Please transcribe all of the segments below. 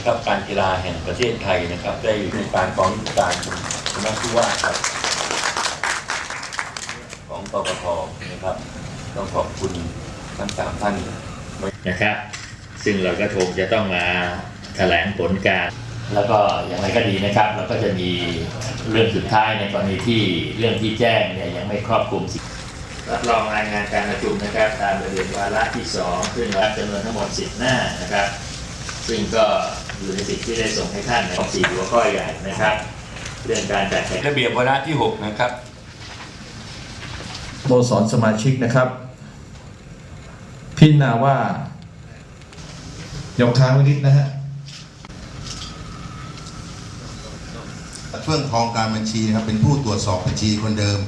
นะครับการกีฬาแห่งประเทศไทยนะครับ ได้ในการกองการคณะผู้ว่าครับของปปทนะครับ ต้องขอบคุณทั้งสามท่านนะครับ ซึ่งเราก็คงจะต้องมาแถลงผลการ แล้วก็อย่างไรก็ดีนะครับ เราก็จะมีเรื่องสุดท้ายในกรณีที่เรื่องที่แจ้งเนี่ยยังไม่ครอบคลุมสิรับรองรายงานการประชุมนะครับ ตามระเบียบวาระที่สองซึ่งรับจำนวนทั้งหมด 10 หน้านะครับ ซึ่งก็ อยู่ในสิทธิ์ที่ได้ส่งให้ท่านในของสี่หัวข้อใหญ่นะครับ เรื่องการจัดแข่งระเบียบวาระที่ 6 นะครับสโมสรสมาชิกนะครับ พิจารณาว่าเดี๋ยวค้างไว้นิดนะฮะเฟื่องทองการบัญชีนะครับเป็นผู้ตรวจสอบบัญชีคนเดิม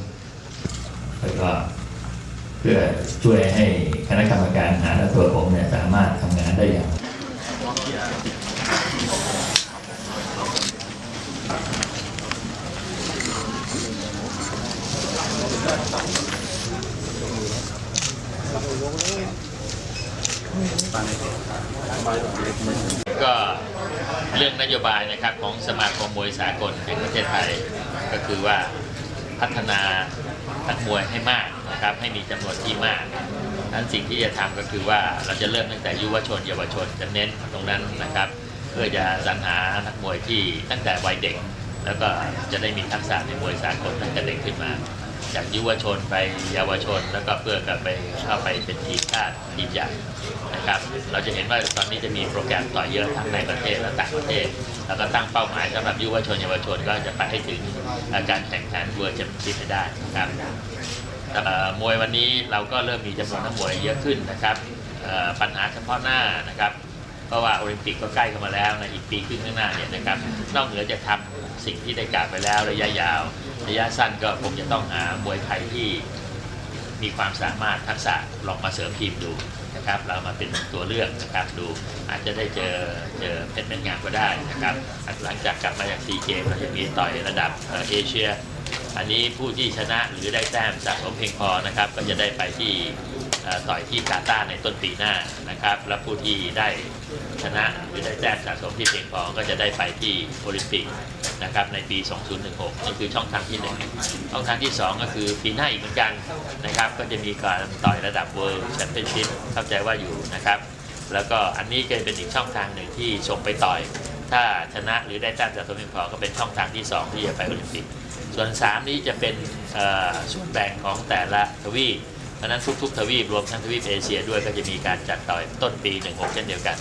แล้วก็เพื่อช่วยให้คณะกรรมการหาและตัวผมเนี่ยสามารถทำงานได้อย่าง ก็เรื่องนโยบายนะครับของสมาคมมวยสากลแห่งประเทศไทย ก็คือว่าพัฒนานักมวยให้มากนะครับให้มีจำนวนที่มากนั้นสิ่งที่จะทำก็คือว่าเราจะเริ่มตั้งแต่ยุวชนเยาวชนจะเน้นตรงนั้นนะครับ เพื่อจะสรรหานักมวยที่ตั้งแต่วัยเด็ก แล้วก็จะได้มีทักษะในมวยสากลตั้งแต่เด็กขึ้นมา จากยุวชนไปเยาวชน แล้วก็เพื่อกลับไปเข้าไปเป็นทีมชาติทีมใหญ่นะครับ เราจะเห็นว่าตอนนี้จะมีโปรแกรมต่อเยอะทั้งในประเทศและต่างประเทศ แล้วก็ตั้งเป้าหมายสำหรับยุวชนเยาวชนก็จะไปให้ถึงการแข่งขันเวิร์แชมเปี้ยนชิพได้นะครับเอ่มวยวันนี้เราก็เริ่มมีจำนวนนักมวยเยอะขึ้นนะครับปัญหาเฉพาะหน้านะครับ ราะว่าโอลิมปิกก็ใกล้เข้ามาแล้วในอีกปีครึ่งข้างหน้าเนี่ยนะครับนอกเหนือจากทำสิ่งที่ได้กล่าวไปแล้วระยะยาว ระยะสั้นก็คงจะต้องหามวยไทยที่มีความสามารถทักษะลองมาเสริมทีมดูนะครับเรามาเป็นตัวเลือกนะครับดูอาจจะได้เจอเจอเพชรเม็ดงามก็ได้นะครับหลังจากกลับมาจากซีเกมเราจะมีต่อยระดับเอเชีย อันนี้ผู้ที่ชนะหรือได้แต้มสะสมเพียงพอนะครับก็จะได้ไปที่ ต่อยที่กาตาร์ในต้นปีหน้านะครับ และผู้ที่ได้ชนะหรือได้แต้มสะสมที่เพียงพอก็จะได้ไปที่โอลิมปิกนะครับในปี 2016นี่คือช่องทางที่หนึ่งช่องทางที่ 2 ก็คือปีหน้าอีกเหมือนกันนะครับ ก็จะมีการต่อยระดับ World Championship เข้าใจว่าอยู่นะครับ แล้วก็อันนี้ก็เป็นอีกช่องทางหนึ่งที่ส่งไปต่อย ถ้าชนะหรือได้แต้มสะสมเพียงพอก็เป็นช่องทางที่ 2 ที่จะไปโอลิมปิก ส่วน 3 นี้จะเป็นส่วนแบ่งของแต่ละทวีป ราะนั้นทุกๆทวีปรวมทั้งทวีปเอเชียด้วยก็จะมีการจัดต่อยต้นปี 16 เช่นเดียวกัน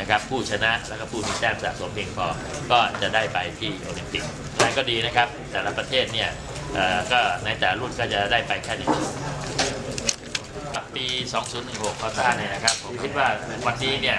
นะครับผู้ชนะแล้วก็ผู้มีแต้มสะสมเพียงพอก็จะได้ไปที่โอลิมปิกนั่นก็ดีนะครับ แต่ละประเทศเนี่ยก็ในแต่ละรุ่นก็จะได้ไปแค่หนึ่งชุดปี 2016คอต้าเนี่ยนะครับ ผมคิดว่าวันนี้เนี่ย